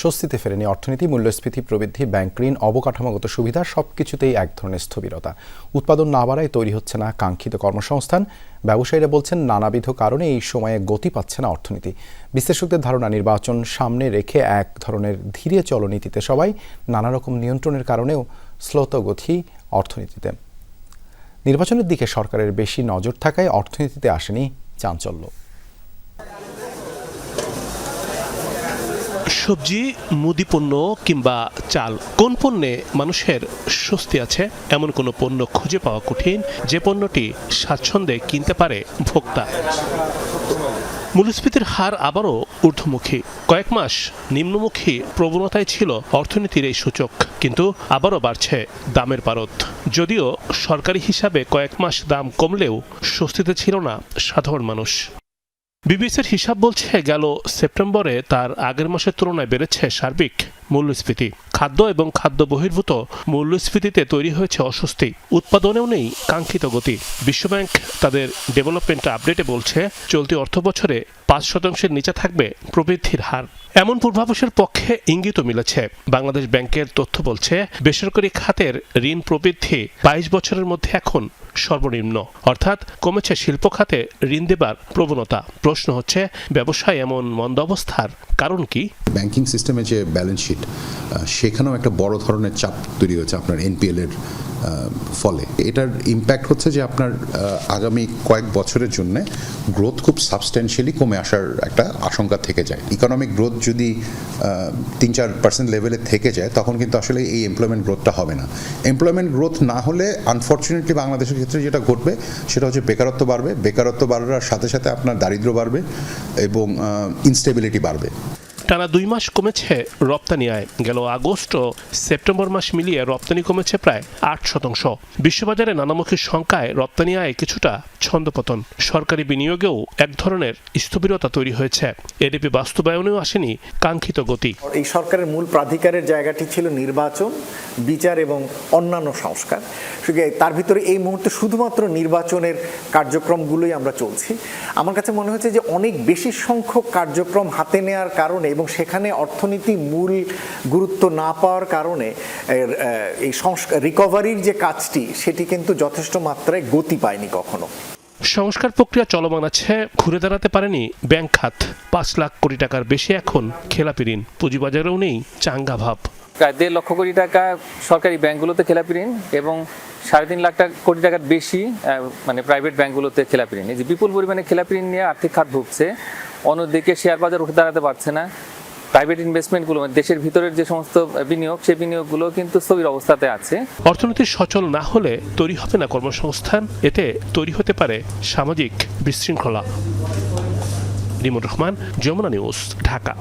স্বস্তিতে ফেরেনি অর্থনীতি, মূল্যস্ফীতি, প্রবৃদ্ধি, ব্যাংক ঋণ, অবকাঠামোগত সুবিধা, সবকিছুতেই এক ধরনের স্থবিরতা। উৎপাদন না বাড়ায় তৈরি হচ্ছে না কাঙ্ক্ষিত কর্মসংস্থান। ব্যবসায়ীরা বলছেন, নানাবিধ কারণে এই সময়ে গতি পাচ্ছে না অর্থনীতি। বিশ্লেষকদের ধারণা, নির্বাচন সামনে রেখে এক ধরনের ধীরে চলনীতিতে সবাই নানা রকম নিয়ন্ত্রণের কারণেও স্লোতগতি অর্থনীতিতে। নির্বাচনের দিকে সরকারের বেশি নজর থাকায় অর্থনীতিতে আসেনি চাঞ্চল্য। সবজি, মুদি পণ্য কিংবা চাল, কোন পণ্যে মানুষের স্বস্তি আছে? এমন কোনো পণ্য খুঁজে পাওয়া কঠিন? যে পণ্যটি স্বাচ্ছন্দ্যে কিনতে পারে ভোক্তা। মূল্যস্ফীতির হার আবারও ঊর্ধ্বমুখী। কয়েক মাস নিম্নমুখী প্রবণতায় ছিল অর্থনীতির এই সূচক, কিন্তু আবারও বাড়ছে দামের পারদ। যদিও সরকারি হিসাবে কয়েক মাস দাম কমলেও স্বস্তিতে ছিল না সাধারণ মানুষ। বিবিসির হিসাব বলছে গেল সেপ্টেম্বরে তার আগের মাসের তুলনায় বেড়েছে সার্বিক মূল্যস্ফীতি। খাদ্য এবং খাদ্য বহির্ভূত মূল্যস্ফীতিতে তৈরি হয়েছে অস্বস্তি। উৎপাদনেও নেই কাঙ্ক্ষিত গতি। বিশ্বব্যাংক তাদের ডেভেলপমেন্ট আপডেটে বলছে, চলতি অর্থবছরে পাঁচ শতাংশের নিচে থাকবে প্রবৃদ্ধির হার। এমন পূর্বাভাসের পক্ষে ইঙ্গিতও মিলেছে। বাংলাদেশ ব্যাংকের তথ্য বলছে, বেসরকারি খাতের ঋণ প্রবৃদ্ধি বাইশ বছরের মধ্যে এখন সর্বনিম্ন। অর্থাৎ কমেছে শিল্প খাতে ঋণ দেবার প্রবণতা। প্রশ্ন হচ্ছে, ব্যবসায় এমন মন্দ অবস্থার কারণ কি? ব্যাংকিং সিস্টেমে যে ব্যালেন্স শিট সেখানেও একটা বড় ধরনের চাপ তৈরি হয়েছে আপনার এনপিএল এর ফলে। এটার ইম্প্যাক্ট হচ্ছে যে আপনার আগামী কয়েক বছরের জন্য গ্রোথ খুব সাবস্টেন্সিয়ালি কমে আসার একটা আশঙ্কা থেকে যায়। ইকোনমিক গ্রোথ যদি তিন চার পার্সেন্ট লেভেলে থেকে যায়, তখন কিন্তু আসলে এই এমপ্লয়মেন্ট গ্রোথটা হবে না। এমপ্লয়মেন্ট গ্রোথ না হলে আনফর্চুনেটলি বাংলাদেশের ক্ষেত্রে যেটা ঘটবে, সেটা হচ্ছে বেকারত্ব বাড়বে। বেকারত্ব বাড়ার সাথে সাথে আপনার দারিদ্র্য বাড়বে এবং ইনস্টেবিলিটি বাড়বে। টানা দুই মাস কমেছে রপ্তানি আয়। গেল আগস্ট ও সেপ্টেম্বর মাস মিলিয়ে রপ্তানি কমেছে প্রায় আট শতাংশ। বিশ্ববাজারে নানামুখী সংখ্যায় রপ্তানি আয় কিছুটা ছন্দপতন। সরকারি বিনিয়োগেও এক ধরনের স্থবিরতা তৈরি হয়েছে। এডিপি বাস্তবায়নেও আসেনি কাঙ্ক্ষিত গতি। এই সরকারের মূল প্রাধিকারের জায়গাটি ছিল নির্বাচন, বিচার এবং অন্যান্য সংস্কার। তার ভিতরে এই মুহূর্তে শুধুমাত্র নির্বাচনের কার্যক্রমগুলোই আমরা চলছি। আমার কাছে মনে হচ্ছে যে অনেক বেশি সংখ্যক কার্যক্রম হাতে নেওয়ার কারণে এবং সেখানে অর্থনীতি মূল গুরুত্ব না পাওয়ার কারণে এর, এই সংস্কার রিকভারির যে কাজটি সেটি কিন্তু যথেষ্ট মাত্রায় গতি পায়নি কখনো। সংস্কার প্রক্রিয়া চলমান আছে ঘুরে দাঁড়াতে পারেনি ব্যাংক খাত। পাঁচ লাখ কোটি টাকার বেশি এখন খেলাপি ঋণ। পুঁজিবাজারেও নেই চাঙ্গা ভাব। প্রায় দেড় লক্ষ কোটি টাকা সরকারি ব্যাংকগুলোতে খেলাপি ঋণ এবং সাড়ে তিন লাখ টাকা কোটি টাকার বেশি মানে প্রাইভেট ব্যাংকগুলোতে খেলাপি ঋণ। এই যে বিপুল পরিমাণে খেলাপি ঋণ নিয়ে আর্থিক খাত ভুগছে অন্যদিকে শেয়ার বাজার উঠে দাঁড়াতে পারছে না। প্রাইভেট ইনভেস্টমেন্টগুলো মানে দেশের ভিতরের যে সমস্ত বিনিয়োগ, সেই বিনিয়োগগুলো কিন্তু স্থবির অবস্থাতে আছে। অর্থনীতি সচল না হলে তৈরি হবে না কর্মসংস্থান, এতে তৈরি হতে পারে সামাজিক বিশৃঙ্খলা। রিমুর রহমান, যমুনা নিউজ, ঢাকা।